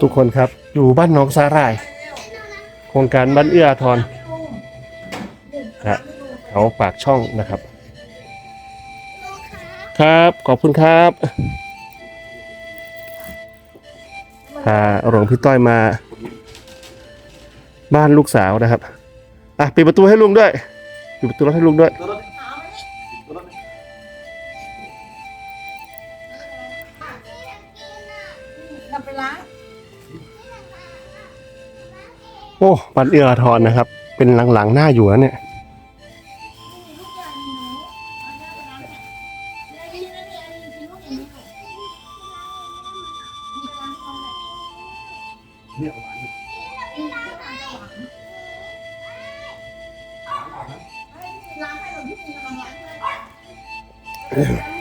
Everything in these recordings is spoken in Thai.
ทุกคนครับอยู่บ้านน้องสาหร่าย โครงการบ้านเอื้ออาทรครับเขาปากช่องนะครับ ครับขอบคุณครับพาหลวงพี่ต้อยมา บ้านลูกสาวนะครับ อะปิดประตูให้ลุงด้วยปิดประตูรถให้ลุงด้วย โอ้บ้านเอื้ออาทรนะครับ เป็นหลังๆหน้าอยู่แล้วเนี่ยล้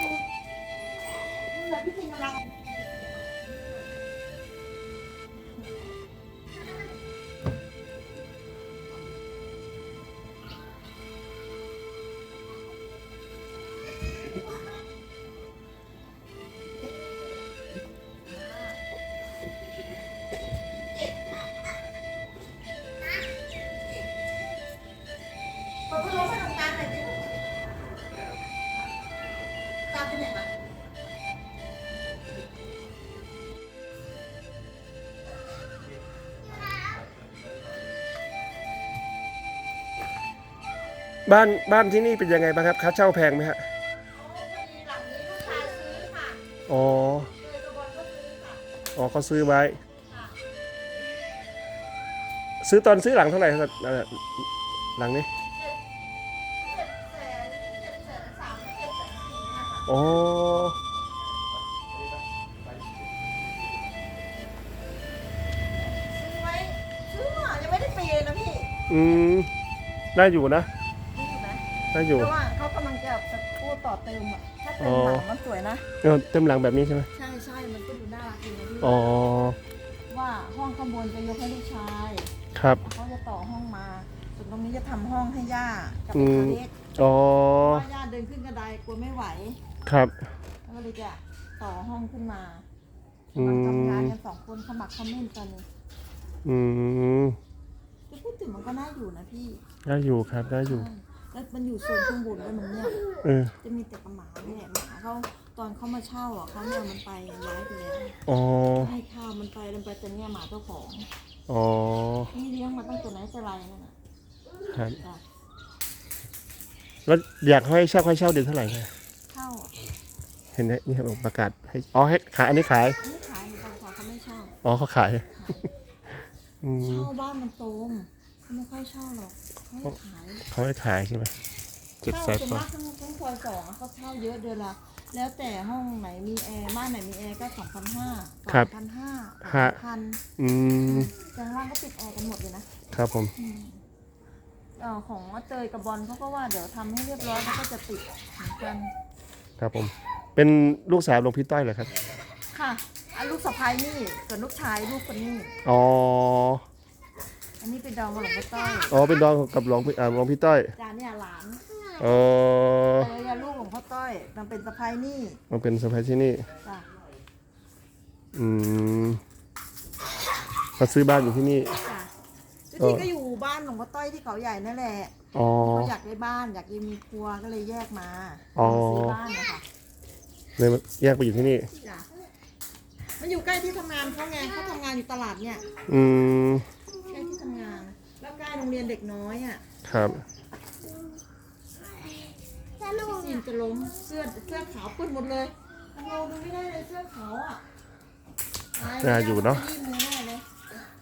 กลางไปไหนมาบ้านบ้านที่นี่เป็นยังไงบ้างครับค่าเช่าแพงไหมฮะหลังนี้ลูกค้าซื้อค่ะอ๋อเลยกระบอลก็ซื้อค่ะอ๋อเขาซื้อไว้ ซื้อตอนซื้อหลังเท่าไหร่ครับเอ่อหลังนี้ สี่นะคะอ๋อซื้อไว้ซื้อมายังไม่ได้ปีเลยนะพี่อืมได้อยู่นะนี่อยู่ไหมได้อยู่ เพราะว่าเขากำลังจะจะพูดต่อเติมอะถ้าเติอ๋มอหลังมันสวยนะ เออเต็มหลังแบบนี้ใช่ไหมใช่ใช่มันก็ดูน่ารักดีนะพี่อ๋อว่าห้องข้างบนจะยกให้ลูกชายครับ เขาจะต่อห้องมา ส่วนตรงนี้จะทำห้องให้ย่ากับอืตัวมเล็ก อ๋อ เพราะว่าย่าเดินขึ้นกระไดกลัวไม่ไหวครับ แล้วก็เลยจะต่อห้องขึ้นมาอืมมันทำงานกันสองคนขมักเขม้นกันอืมจะพูดถึงมันก็น่าอยู่นะพี่ได้อยู่ครับได้อยู่ ใช่แล้วมันอยู่โซนข้างบนด้วยมันเนี่ย เออ จะมีแต่กระหมาเนี่ยหมาเขาตอนเขามาเช่าอะเขาเนี่ยมันไปย้ายไปแล้วอ๋อ ให้ข้าวมันไปมันไปแต่เนี่ยหมาเจ้าของอ๋อ นี่เลี้ยงมาตั้งแต่ไหนแต่ไรนั่นน่ะครับ จ้ะ แล้วอยากให้เช่าให้เช่าเดือนเท่าไหร่ครับเช่าอะเห็นไหมนี่ครับประกาศให้อ๋อให้ขายอันนี้ขาย ไม่ขายเหมือนกันค่ะเขาไม่เช่าอ๋อเขาขายอืมเช่าบ้านมันโตมเขาไม่ค่อยเช่าหรอกเขาให้ขาย เขาให้ขายใช่ไหมเจ็ดเช่าแสนส่วนกว่ามากทั้งทั้งซอยสองอะเขาเช่าเยอะเดือนละแล้วแต่ห้องไหนมีแอร์บ้านไหนมีแอร์ก็สองพันห้าสองพันห้าพันอืมแต่ข้างล่างก็ติดแอร์กันหมดเลยนะครับผม อืม เอ่อของเตยกับบอลเขาก็ว่าเดี๋ยวทำให้เรียบร้อยแล้วก็จะติดเหมือนกันครับผม เป็นลูกสาวหลวงพี่ต้อยเหรอครับ ค่ะอันลูกสะพ้ายนี่ส่วนลูกชายลูกคนนี้อ๋อ อันนี้เป็นดองกับหลวงพ่อต้อยอ๋อ เป็นดองกับหลวงพี่อ่าหลวงพี่ต้อยจานเนี่ยหลานอ๋อเตยอะลูกหลวงพ่อต้อยมันเป็นสะพ้ายนี่มันเป็นสะพายที่นี่ จ้ะอืมมาซื้อบ้านอยู่ที่นี่ จ้ะที่ก็อยู่บ้านหลวงพ่อต้อยที่เขาใหญ่นั่นแหละอ๋อ เขาอยากได้บ้านอยากมีครัวก็เลยแยกมาอ๋อ ซื้อบ้านนะคะเลยมาแยกไปอยู่ที่นี่ จ้ะมันอยู่ใกล้ที่ทำงานเขาไงเขาทำงานอยู่ตลาดเนี่ยอืม ใกล้ที่ทำงาน แล้วใกล้โรงเรียนเด็กน้อยอะครับซีนจะล้มเสื้อเสื้อขาวปื้นหมดเลยเราดูไม่ได้เลยเสื้อขาวอะตน่าอยู่เนอะยี่มือแน่เลย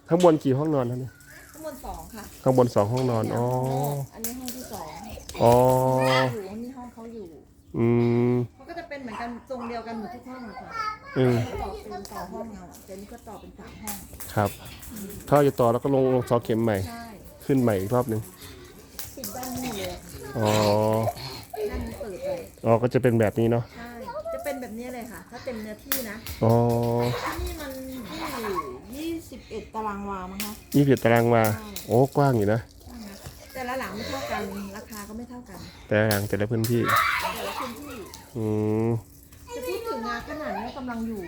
ข้างบนกี่ห้องนอนท่านนี่ข้าง บนสองค่ะข้างบนสองห้องนอน อ๋อ อันนี้ห้องที่สองอ๋อ อยู่นี่ห้องเขาอยู่ อืมเขาก็จะเป็นเหมือนกันทรงเดียวกันหมดทุกห้องเลยค่ะอืมต่อเป็นต่อห้องเอาอะแต่นี่ก็ต่อเป็นสามห้อง ครับ ถ้าจะต่อแล้วก็ลงลงซอเข็มใหม่ ใช่ขึ้นใหม่อีกรอบหนึ่งปิดด้านนี้เลยอ๋อ ด้านนี้เปิดเลย อ๋อ ก็จะเป็นแบบนี้เนาะ ใช่ จะเป็นแบบนี้เลยค่ะ ถ้าเต็มเนื้อที่นะอ๋อที่นี่มันที่ยี่สิบเอ็ดตารางวามั้งคะ ยี่สิบตารางวา โอ้กว้างอยู่นะใช่ไหมแต่ละหลังไม่เท่ากันกัน ราคาก็ไม่เท่ากัน แต่ละอย่างแต่ละพื้นที่ แต่ละพื้นที่ อืมจะพูดถึงงานขนาดนี้กำลังอยู่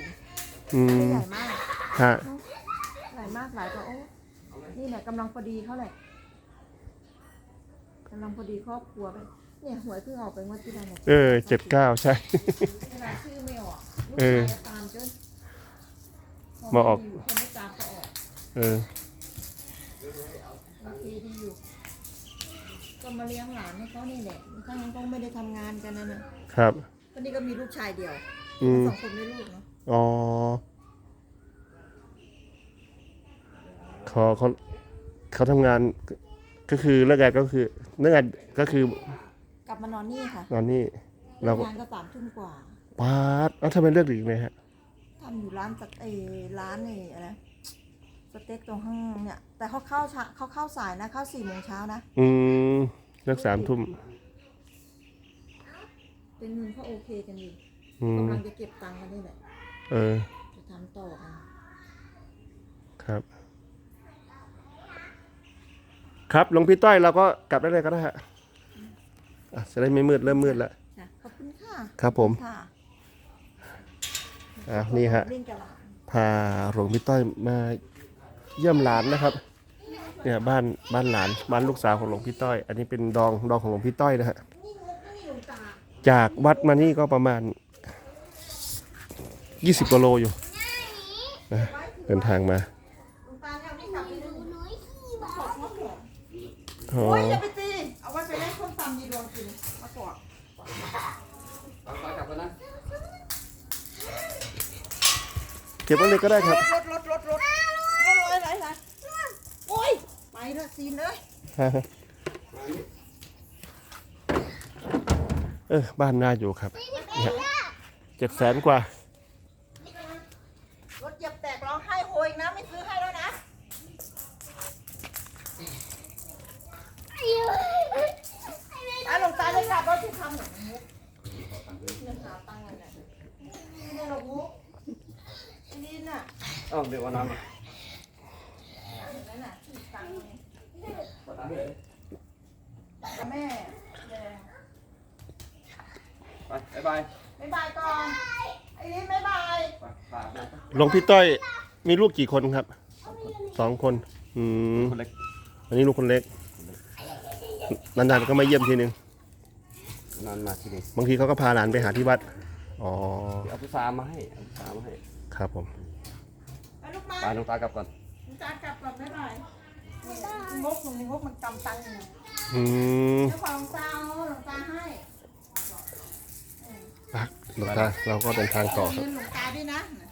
อืไม่มใหญ่มากฮะหลายมากหลายก็โอ้ นี่แหละกำลังพอดีเขาแหละกำลังพอดีครอบครัวไป เนี่ยหวยเพิ่งออกไปงวดที่แล้วเนี่ยเออเจ็ดเก้าใช่เวลาชื่อไม่ออกลูกเออชายจะตามจนมาออกคนไม่ตามก็ออกเออโอเคดีอยู่ ก็มาเลี้ยงหลานให้เขานี่แหละถ้างั้นก็ไม่ได้ทำงานกันนะเนี่ยครับ วันนี้ก็มีลูกชายเดียวอืมสองคนไม่ลูกเนาะอ๋อเขาเขาเขาทำงานก็คือเลิกงานก็คือเลิกงานก็คือก ลับมานอนนี่ค่ะนอนนี่เราก็งานก็สามทุ่มกว่าปาดแล้วทำไมเลือกดึกไหมฮะทำอยู่ร้านสเตย์ร้านนี่อะไรสเต็กตรงห้างเนี่ยแต่เขาเข้าช้าเขาเข้าสายนะเข้าสี่โมงเช้านะอืมเลิกสามทุ่มเป็นเงินเขาโอเคกันอยู่อืมกำลังจะเก็บตังค์กันนี่แหละเออจะทำต่อกันครับ ครับหลวงพี่ต้อยเราก็กลับได้เลยก็ได้ฮะ อะจะได้ไม่มืดเริ่มมืดแล้วจ้ะขอบคุณค่ะครับผมค่ะอะนี่ฮะ เล่นกับหลานพาหลวงพี่ต้อยมาเยี่ยมหลานนะครับเนี่ยบ้านบ้านหลานบ้านลูกสาวของหลวงพี่ต้อย อันนี้เป็นดองดองของหลวงพี่ต้อยนะฮะนี่งบนี่หลวงตาจากวัดมานี่ก็ประมาณ 20กิโลอยู่นะเดินทางมาหลวงตาเนี่ยเอานี่กลับไปดูมาขอพ่อแขกอ๋อโอ้ยอย่าไปตี กินมากอดเก็บไว้เลยก็ได้ครับรถรถรถรถรถรถอะไรอะไรโอ้ยไปละซีนเลยเออบ้านน่าอยู่ครับเนี่ยเจ็ดแสนกว่า เห็นไหมน่ะที่ตังค์เนี่ยแม่แดงไปบ๊ายบายบ๊ายบายก่อนไอ้นี่บ๊ายบายไปฝากนะหลวงพี่ต้อยมีลูกกี่คนครับสองคน อืมคนเล็กอันนี้ลูกคนเล็ก นานๆก็มาเยี่ยมทีนึง นอนมาที่นี่บางทีเขาก็พาหลานไปหาที่วัด อ๋อ เอาพุทรามาให้เอาพุทรามาให้ ครับผมไปลูกมา ไปน้องตากลับก่อน หลวงตากลับก่อนบ๊ายบายงกหนึ่งงกมันกำตังค์อยู่อืมเจ้าของตาเอาหลวงตาให้รักหลวงตาเราก็เดินทางต่อครับเงินหลวงตาด้วยนะไหน